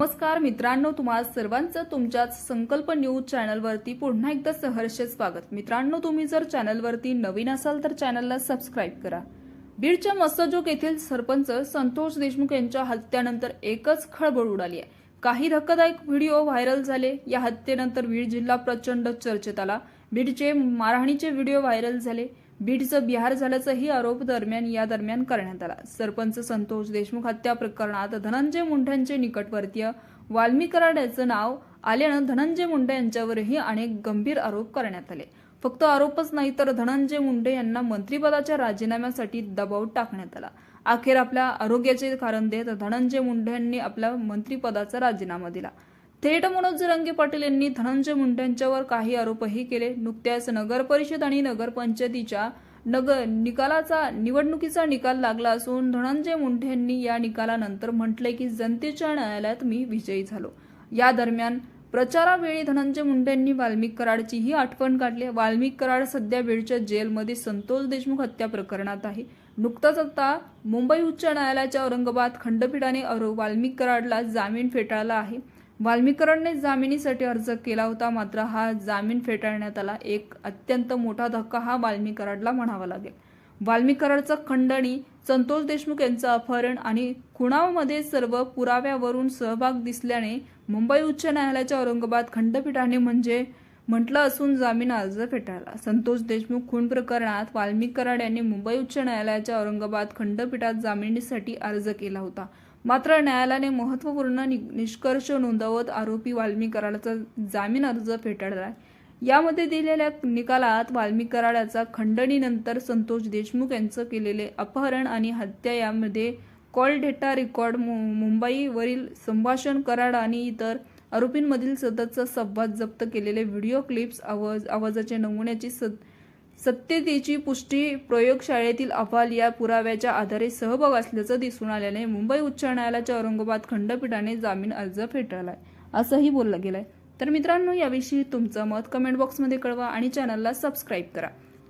नमस्कार मित्रांनो तुम्हा सर्वांचं तुमच्याच संकल्प न्यूज चॅनलवरती पुन्हा एकदा सहर्ष स्वागत. मित्रांनो तुम्ही जर चॅनलवरती नवीन असाल तर चॅनलला सबस्क्राईब करा. बीडच्या मस्तजोग येथील सरपंच संतोष देशमुख यांच्या हत्येनंतर एकच खळबळ उडाली आहे. काही धक्कादायक व्हिडिओ व्हायरल झाले. या हत्येनंतर बीड जिल्हा प्रचंड चर्चेत आला. बीडचे मारहाणीचे व्हिडिओ व्हायरल झाले. बीडचं बिहार झाल्याचाही आरोप दरम्यान या दरम्यान करण्यात आला. सरपंच संतोष देशमुख हत्या प्रकरणात धनंजय मुंढ्यांचे निकटवर्तीय वाल्मिक नाव आल्यानं धनंजय मुंडे यांच्यावरही अनेक गंभीर आरोप करण्यात आले. फक्त आरोपच नाही तर धनंजय मुंडे यांना मंत्रिपदाच्या राजीनाम्यासाठी दबाव टाकण्यात आला. अखेर आपल्या आरोग्याचे कारण देत धनंजय मुंडे यांनी आपल्या मंत्रिपदाचा राजीनामा दिला. थेट मनोज जरंगे पाटील यांनी धनंजय मुंड्यांच्यावर काही आरोपही केले. नुकत्याच नगर परिषद आणि नगरपंचायतीच्या नगर निकालाचा निवडणुकीचा निकाल लागला असून धनंजय मुंडे यांनी या निकालानंतर म्हटले की जनतेच्या न्यायालयात मी विजयी झालो. या दरम्यान प्रचारावेळी धनंजय मुंडे यांनी वाल्मिक कराडचीही आठवण काढली वाल्मिक कराड सध्या बीडच्या जेलमध्ये संतोष देशमुख हत्या प्रकरणात आहे. नुकताच आता मुंबई उच्च न्यायालयाच्या औरंगाबाद खंडपीठाने अरो- वाल्मिक कराडला जामीन फेटाळला आहे. वाल्मीकरणने जामिनीसाठी अर्ज केला होता. मात्र हा जामीन फेटाळण्यात आला. एक अत्यंत मोठा धक्का हा वाल्मिकराडला म्हणावा लागेल. वाल्मिक खंडणी संतोष देशमुख यांचं अपहरण आणि खुणावमध्ये सर्व पुराव्यावरून सहभाग दिसल्याने मुंबई उच्च न्यायालयाच्या औरंगाबाद खंडपीठाने म्हणजे म्हटलं असून जामीन अर्ज फेटाळला. संतोष देशमुख खून प्रकरणात वाल्मिक कराड यांनी मुंबई उच्च न्यायालयाच्या औरंगाबाद खंडपीठात जामिनीसाठी अर्ज केला होता. मात्र न्यायालयाने महत्त्वपूर्ण नि- निष्कर्ष नोंदवत आरोपी वाल्मीकराडाचा जामीन अर्ज फेटाळला यामध्ये दिलेल्या निकालात वाल्मी कराडाचा खंडणीनंतर संतोष देशमुख यांचं केलेले अपहरण आणि हत्या यामध्ये कॉल डेटा रेकॉर्ड मुंबईवरील संभाषण कराड आणि इतर आरोपींमधील सततचा संवाद जप्त केलेले व्हिडिओ क्लिप्स आवाज आवाजाच्या नमुन्याची सत सत्यतेची पुष्टी प्रयोगशाळेतील अहवाल या पुराव्याच्या आधारे सहभाग असल्याचं दिसून आल्याने मुंबई उच्च न्यायालयाच्या औरंगाबाद खंडपीठाने जामीन अर्ज फेटाळलाय असंही बोललं गेलंय. तर मित्रांनो याविषयी तुमचं मत कमेंट बॉक्समध्ये कळवा आणि चॅनलला सबस्क्राईब करा.